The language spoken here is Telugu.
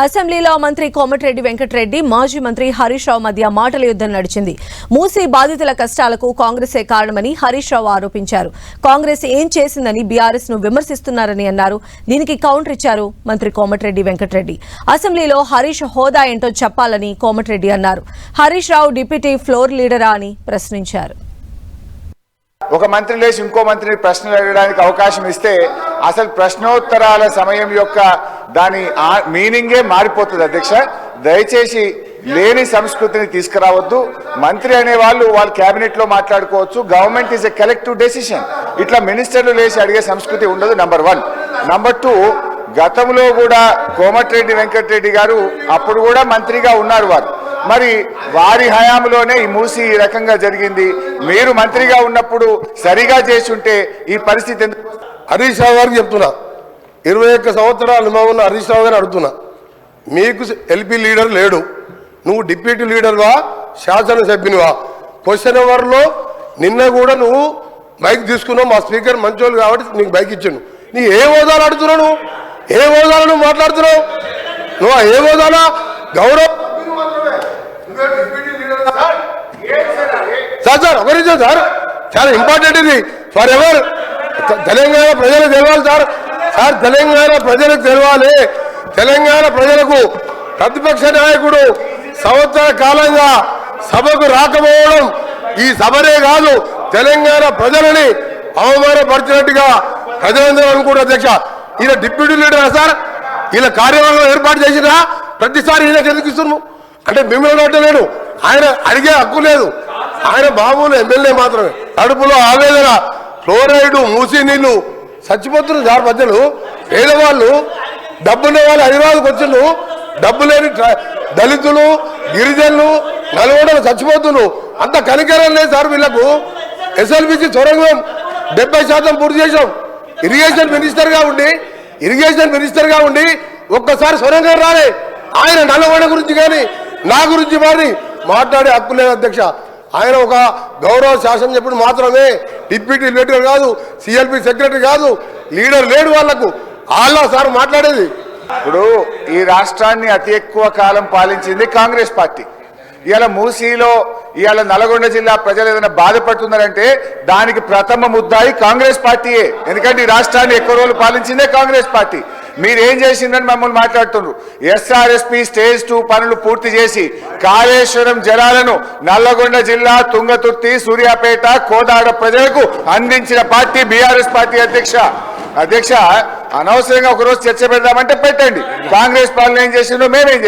అసెంబ్లీలో మంత్రి కోమటిరెడ్డి వెంకటరెడ్డి మాజీ మంత్రి హరీష్ రావు మధ్య మాటల యుద్ధం నడిచింది. మూసీ బాధితుల కష్టాలకు కాంగ్రెసే కారణమని హరీష్ రావు ఆరోపించారు. కాంగ్రెస్ ఏం చేసిందని బీఆర్ఎస్ను విమర్శిస్తున్నారని అన్నారు. దీనికి కౌంటర్ ఇచ్చారు మంత్రి కోమటిరెడ్డి వెంకటరెడ్డి. అసెంబ్లీలో హరీష్ హోదా ఏంటో చెప్పాలని కోమటిరెడ్డి అన్నారు. హరీష్ రావు డిప్యూటీ ఫ్లోర్ లీడరా అని ప్రశ్నించారు. ఒక మంత్రి లేచి ఇంకో మంత్రిని ప్రశ్నలు అడగడానికి అవకాశం ఇస్తే అసలు ప్రశ్నోత్తరాల సమయం యొక్క దాని ఆ- మీనింగే మారిపోతుంది అధ్యక్ష. దయచేసి లేని సంస్కృతిని తీసుకురావద్దు. మంత్రి అనే వాళ్ళు వాళ్ళ కేబినెట్లో మాట్లాడుకోవచ్చు. Government is a collective decision ఇట్లా మినిస్టర్లు లేచి అడిగే సంస్కృతి ఉండదు నంబర్ వన్ నంబర్ టూ గతంలో కూడా కోమటిరెడ్డి వెంకటరెడ్డి గారు అప్పుడు కూడా మంత్రిగా ఉన్నారు వారు. మరి వారి హయాంలోనే ఈ మూసి ఈ రకంగా జరిగింది. మీరు మంత్రిగా ఉన్నప్పుడు సరిగా చేసి ఉంటే ఈ పరిస్థితి ఎందుకు? హరీష్ రావు గారికి చెప్తున్నారు ఇరవై ఒక్క సంవత్సరాల అనుభవం ఉన్న హరీష్ రావు గారు అడుగుతున్నా. మీకు ఎల్పీ లీడర్ లేడు. నువ్వు డిప్యూటీ లీడర్వా శాసనసభ్యునివా. క్వశ్చన్ అవర్లో నిన్న కూడా నువ్వు బైక్ తీసుకున్నావు. మా స్పీకర్ మంచోళ్ళు కాబట్టి నీకు బైక్ ఇచ్చాను నీ ఏ హోదాలు అడుగుతున్నావు నువ్వు? ఏ హోదాలు నువ్వు మాట్లాడుతున్నావు? నువ్వు ఏ హోదాలా గౌరవ సార్ సార్ ఒక సార్. చాలా ఇంపార్టెంట్ ఇది. ఫర్ ఎవర్ తెలంగాణ ప్రజలు తెలవాలి సార్. సార్ తెలంగాణ ప్రజలకు తెలవాలి. తెలంగాణ ప్రజలకు ప్రతిపక్ష నాయకుడు సంవత్సర కాలంగా సభకు రాకపోవడం ఈ సభనే కాదు తెలంగాణ ప్రజలని అవమానపరిచినట్టుగా ప్రజలందరూ అనుకుంటారు అధ్యక్ష. ఈయన డిప్యూటీ లీడర్ సార్? ఈయన కార్యవర్గం ఏర్పాటు చేసినా ప్రతిసారి ఈయన ఎందుకు అంటే మిమ్మల్ని అడ్డలేడు ఆయన అడిగే హక్కు లేదు. ఆయన మామూలు ఎమ్మెల్యే మాత్రమే. కడుపులో ఆవేదన ఫ్లోరైడ్ మూసి నీళ్ళు చచ్చిపోతున్నారు సార్ మధ్యలో పేదవాళ్ళు డబ్బున్న వాళ్ళు హైదరాబాద్కి వచ్చిండు డబ్బు లేని దళితులు గిరిజనులు నల్గొండలు చచ్చిపోతున్నారు అంత కనికరం లేదు సార్ వీళ్ళకు. ఎస్ఎల్బిసి సొరంగం డెబ్బై శాతం పూర్తి చేసాం ఇరిగేషన్ మినిస్టర్గా ఉండి ఇరిగేషన్ మినిస్టర్గా ఉండి ఒక్కసారి సొరంగం రాలే. ఆయన నల్లగొండ గురించి కానీ నా గురించి మరి మాట్లాడే హక్కు లేదు అధ్యక్ష. ఆయన ఒక గౌరవ శాసనం చెప్పిన మాత్రమే డిప్యూటీ లీడర్ కాదు సిఎల్పి సెక్రటరీ కాదు లీడర్ లేడు వాళ్ళకు వాళ్ళ సార్ మాట్లాడేది. ఇప్పుడు ఈ రాష్ట్రాన్ని అతి ఎక్కువ కాలం పాలించింది కాంగ్రెస్ పార్టీ. ఇవాళ మూసీలో ఇవాళ నల్గొండ జిల్లా ప్రజలు ఏదైనా బాధపడుతున్నారంటే దానికి ప్రథమ ముద్దాయి కాంగ్రెస్ పార్టీయే. ఎందుకంటే ఈ రాష్ట్రాన్ని ఎక్కువ రోజులు పాలించిందే కాంగ్రెస్ పార్టీ. మీరు ఏం చేసిందని మమ్మల్ని మాట్లాడుతున్నారు ఎస్ఆర్ఎస్పి స్టేజ్ టూ పనులు పూర్తి చేసి కాళేశ్వరం జలాలను నల్లగొండ జిల్లా తుంగతుర్తి సూర్యాపేట కోదాడ ప్రజలకు అందించిన పార్టీ బీఆర్ఎస్ పార్టీ అధ్యక్ష. అధ్యక్ష అనవసరంగా ఒకరోజు చర్చ పెడదామంటే పెట్టండి. కాంగ్రెస్ పాలన ఏం చేసిందో మేమేం